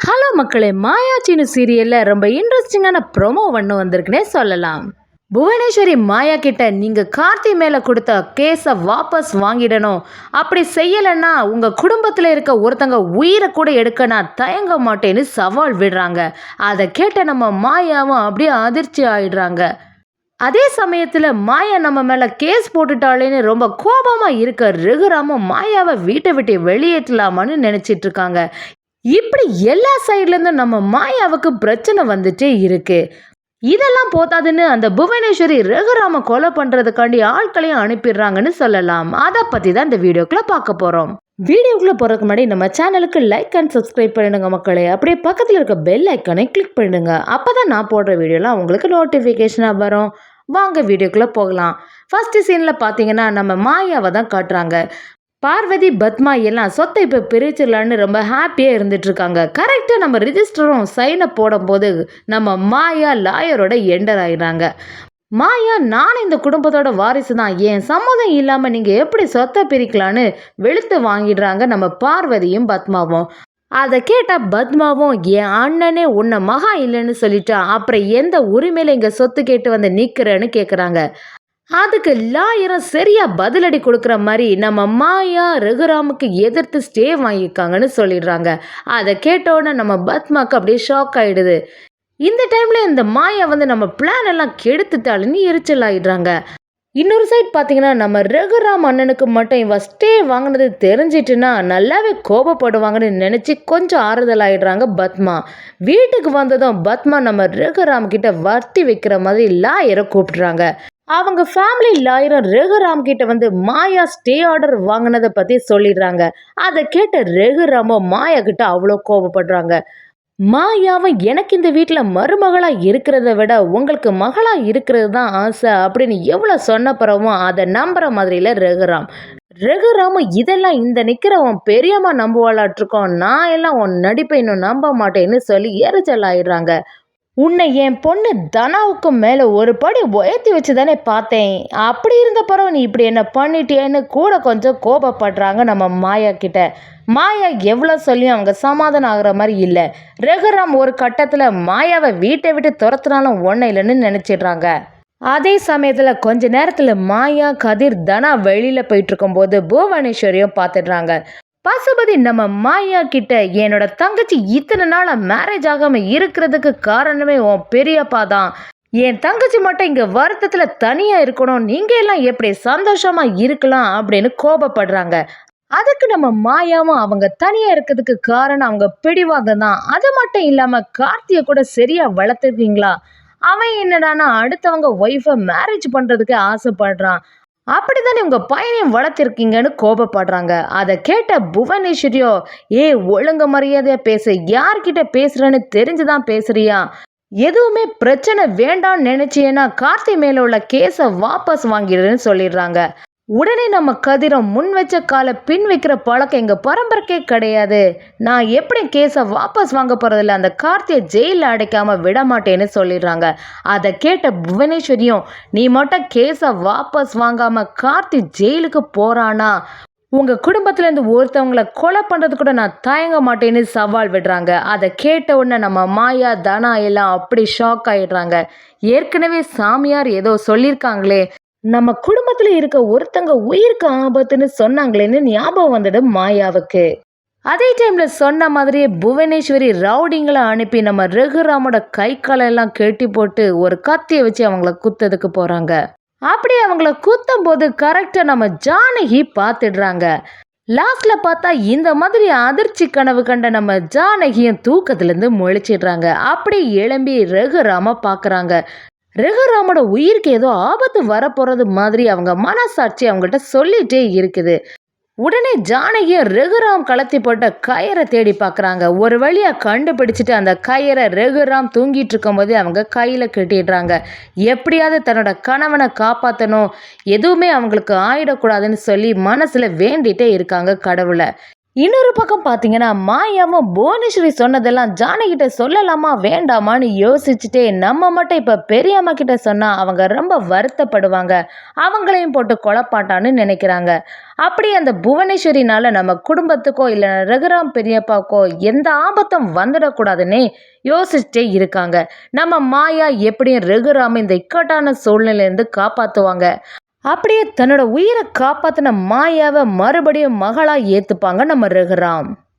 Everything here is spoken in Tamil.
ஹலோ மக்களே மாயாச்சின்னு சீரியலில் ரொம்ப இன்ட்ரெஸ்டிங்கான ப்ரொமோ ஒன்று வந்திருக்குன்னே சொல்லலாம். புவனேஸ்வரி மாயா கிட்ட நீங்கள் கார்த்தி மேலே கொடுத்த கேஸை வாபஸ் வாங்கிடணும். அப்படி செய்யலைன்னா உங்கள் குடும்பத்தில் இருக்க ஒருத்தங்க உயிரை கூட எடுக்க நான் தயங்க மாட்டேன்னு சவால் விடுறாங்க. அதை கேட்ட நம்ம மாயாவும் அப்படியே அதிர்ச்சி ஆயிடுறாங்க. அதே சமயத்தில் மாயா நம்ம மேலே கேஸ் போட்டுட்டாளேன்னு ரொம்ப கோபமாக இருக்க ரகுராமும் மாயாவை வீட்டை விட்டு வெளியேற்றலாமான்னு நினச்சிட்டு இருக்காங்க. இப்படி எல்லா சைட்லேருந்தும் நம்ம மாயாவுக்கு பிரச்சனை வந்துட்டே இருக்கு. இதெல்லாம் போதாதுன்னு அந்த புவனேஸ்வரி ரகுராம கொலை பண்ணுறதுக்காண்டி ஆட்களையும் அனுப்பிடுறாங்கன்னு சொல்லலாம். அதை பற்றி தான் இந்த வீடியோக்குள்ளே பார்க்க போகிறோம் வீடியோக்குள்ளே போகிறதுக்கு முன்னாடி நம்ம சேனலுக்கு லைக் அண்ட் சப்ஸ்கிரைப் பண்ணிடுங்க மக்களே. அப்படியே பக்கத்தில் இருக்க பெல் ஐக்கானை கிளிக் பண்ணிடுங்க அப்போ தான் நான் போடுற வீடியோலாம் உங்களுக்கு நோட்டிஃபிகேஷனாக வரும். வாங்க வீடியோக்குள்ளே போகலாம். ஃபஸ்ட்டு சீனில் பார்த்தீங்கன்னா நம்ம மாயாவை தான் காட்டுறாங்க. பார்வதி பத்மா எல்லாம் சொத்தை இப்போ பிரிச்சிடலான்னு ரொம்ப ஹாப்பியாக இருந்துட்டுருக்காங்க. கரெக்டாக நம்ம ரிஜிஸ்டரும் சைனை போடும்போது நம்ம மாயா லாயரோட என்டர் ஆயிடுறாங்க. மாயா நான் இந்த குடும்பத்தோட வாரிசு தான் ஏன் சம்மதம் இல்லாமல் நீங்கள் எப்படி சொத்தை பிரிக்கலான்னு வெளுத்து வாங்கிடுறாங்க நம்ம பார்வதியும் பத்மாவும். அதை கேட்டால் பத்மாவும் என் அண்ணனே உன்னை மகா இல்லைன்னு சொல்லிட்டா. அப்புறம் எந்த உரிமையில் இங்கே சொத்து கேட்டு வந்து நிற்கிறேன்னு கேட்குறாங்க அதுக்கு லாயரம் சரியா பதிலடி கொடுக்குற மாதிரி நம்ம மாயா ரகுராமுக்கு எதிர்த்து ஸ்டே வாங்கியிருக்காங்கன்னு சொல்லிடுறாங்க. அதை கேட்டோன்னே நம்ம பத்மாக்கு அப்படியே ஷாக் ஆயிடுது. இந்த டைம்ல இந்த மாயா வந்து நம்ம பிளான் எல்லாம் கெடுத்துட்டாளுன்னு எரிச்சல் ஆயிடுறாங்க. இன்னொரு சைட் பார்த்தீங்கன்னா நம்ம ரகுராம் அண்ணனுக்கு மட்டும் இவன் ஸ்டே வாங்கினது தெரிஞ்சிட்டுன்னா நல்லாவே கோபப்படுவாங்கன்னு நினச்சி கொஞ்சம் ஆறுதல் ஆகிடுறாங்க பத்மா. வீட்டுக்கு வந்ததும் பத்மா நம்ம ரகுராம் கிட்ட வர்த்தி வைக்கிற மாதிரி லாயரை கூப்பிடுறாங்க. அவங்க ஃபேமிலி லாயர் ரகுராம் கிட்ட வந்து மாயா ஸ்டே ஆர்டர் வாங்கினதை பற்றி சொல்லிடுறாங்க. அதை கேட்ட ரகுராமும் மாயா கிட்ட அவ்வளோ கோபப்படுறாங்க. மாயாவும் எனக்கு இந்த வீட்டில் மருமகளாக இருக்கிறத விட உங்களுக்கு மகளாக இருக்கிறது தான் ஆசை அப்படின்னு எவ்வளோ சொன்ன பிறவும் அதை நம்புகிற மாதிரியில் ரகுராம் ரகுராமும் இதெல்லாம் இந்த நிற்கிறவன் பெரியம்மா நம்புவாளாட்டிருக்கோம் நான் எல்லாம் உன் நடிப்பை இன்னும் நம்ப மாட்டேன்னு சொல்லி எரிச்சல் ஆயிடுறாங்க. உன்னை என் பொண்ணு தனாவுக்கு மேலே ஒரு படி உயர்த்தி வச்சு தானே பார்த்தேன். அப்படி இருந்த பிறகு நீ இப்படி என்ன பண்ணிட்டியேன்னு கூட கொஞ்சம் கோபப்படுறாங்க நம்ம மாயா கிட்ட. மாயா எவ்வளோ சொல்லியும் அவங்க சமாதானம் ஆகிற மாதிரி இல்லை. ரகுராம் ஒரு கட்டத்தில் மாயாவை வீட்டை விட்டு துரத்துனாலும் ஒன்றும் இல்லைன்னு நினச்சிடுறாங்க. அதே சமயத்தில் கொஞ்ச நேரத்தில் மாயா கதிர் தனா வெளியில் போயிட்டு இருக்கும்போது புவனேஸ்வரியும் பார்த்துடுறாங்க. பசுபதி நம்ம மாயா கிட்ட என்னோட தங்கச்சி இத்தனை நாளாக மேரேஜ் ஆகாம இருக்கிறதுக்கு காரணமே உன் பெரியப்பா தான். என் தங்கச்சி மட்டும் இங்கே வருத்தத்தில் தனியாக இருக்கணும். நீங்கள் எல்லாம் எப்படி சந்தோஷமாக இருக்கலாம் அப்படின்னு கோபப்படுறாங்க. அதுக்கு நம்ம மாயாவும் அவங்க தனியாக இருக்கிறதுக்கு காரணம் அவங்க பிடிவாக தான். அது மட்டும் இல்லாமல் கார்த்தியை கூட சரியாக வளர்த்துருக்கீங்களா? அவன் என்னடானா அடுத்தவங்க ஒய்ஃபை மேரேஜ் பண்ணுறதுக்கு ஆசைப்படுறான். அப்படித்தானே உங்கள் பையனையும் வளர்த்திருக்கீங்கன்னு கோபப்படுறாங்க. அதை கேட்ட புவனேஸ்வரியோ ஏ ஒழுங்கு மரியாதையாக பேச. யார்கிட்ட பேசுகிறேன்னு தெரிஞ்சு தான் பேசுறியா? எதுவுமே பிரச்சனை வேண்டாம்னு நினைச்சியன்னா கார்த்தி மேல உள்ள கேஸை வாபஸ் வாங்கிடுன்னு சொல்லிடுறாங்க. உடனே நம்ம கதிரம் முன் வச்ச காலை பின் வைக்கிற பழக்கம் எங்கள் பரம்பரைக்கே கிடையாது. நான் எப்படி கேஸை வாபஸ் வாங்க போகிறதில்ல அந்த கார்த்தியை ஜெயிலில் அடைக்காமல் விட மாட்டேன்னு சொல்லிடுறாங்க. அதை கேட்ட புவனேஸ்வரியும் நீ மட்டும் கேஸை வாபஸ் வாங்காமல் கார்த்தி ஜெயிலுக்கு போகிறானா உங்கள் குடும்பத்துலேருந்து ஒருத்தவங்கள கொலை பண்ணுறது கூட நான் தயங்க மாட்டேன்னு சவால் விடுறாங்க. அதை கேட்ட உடனே நம்ம மாயா தனா எல்லாம் அப்படி ஷாக் ஆகிடுறாங்க ஏற்கனவே சாமியார் ஏதோ சொல்லியிருக்காங்களே. நம்ம குடும்பத்தில் இருக்க ஒருத்தங்க உயிருக்கு ஆபத்துன்னு சொன்னாங்களேன்னு ஞாபகம் வந்துடும் மாயாவுக்கு. அதே டைம்ல சொன்ன மாதிரியே புவனேஸ்வரி ரவுடிங்களை அனுப்பி நம்ம ரகுராமோட கை காலெல்லாம் கெட்டி போட்டு ஒரு கத்தியை வச்சு அவங்கள குத்ததுக்கு போறாங்க. அப்படி அவங்கள குத்தும் போது கரெக்டா நம்ம ஜானகி பார்த்துடுறாங்க. லாஸ்ட்ல பார்த்தா இந்த மாதிரி அதிர்ச்சி கனவு கண்ட நம்ம ஜானகியும் தூக்கத்துலேருந்து முழிச்சிடுறாங்க. அப்படி எழும்பி ரகுராம பார்க்குறாங்க. ரகுராமோட உயிருக்கு ஏதோ ஆபத்து வரப்போறது மாதிரி அவங்க மனசாட்சி அவங்கள்ட்ட சொல்லிட்டே இருக்குது. உடனே ஜானகியும் ரகுராம் கலத்தி போட்ட கயரை தேடி பார்க்குறாங்க ஒரு வழியாக கண்டுபிடிச்சிட்டு அந்த கயரை ரகுராம் தூங்கிட்டு இருக்கும்போதே அவங்க கையில் கட்டிடுறாங்க. எப்படியாவது தன்னோட கணவனை காப்பாற்றணும் எதுவுமே அவங்களுக்கு ஆயிடக்கூடாதுன்னு சொல்லி மனசில் வேண்டிகிட்டே இருக்காங்க கடவுளை. இன்னொரு பக்கம் பார்த்தீங்கன்னா மாயாவும் புவனேஸ்வரி சொன்னதெல்லாம் ஜானகிட்ட சொல்லலாமா வேண்டாமான்னு யோசிச்சுட்டே நம்ம மட்டும் இப்போ பெரியம்மா கிட்ட சொன்னால் அவங்க ரொம்ப வருத்தப்படுவாங்க. அவங்களையும் போட்டு கொலப்பாட்டான்னு நினைக்கிறாங்க. அப்படி அந்த புவனேஸ்வரினால நம்ம குடும்பத்துக்கோ இல்லை ரகுராம் பெரியப்பாக்கோ எந்த ஆபத்தும் வந்துடக்கூடாதுன்னே யோசிச்சுட்டே இருக்காங்க. நம்ம மாயா எப்படியும் ரகுராம் இந்த இக்கட்டான சூழ்நிலையிலேருந்து காப்பாற்றுவாங்க அப்படியே தன்னோட உயிரை காப்பாற்றின மாயாவை மறுபடியும் மகளாக ஏற்றுப்பாங்க நம்ம ரகுராம்.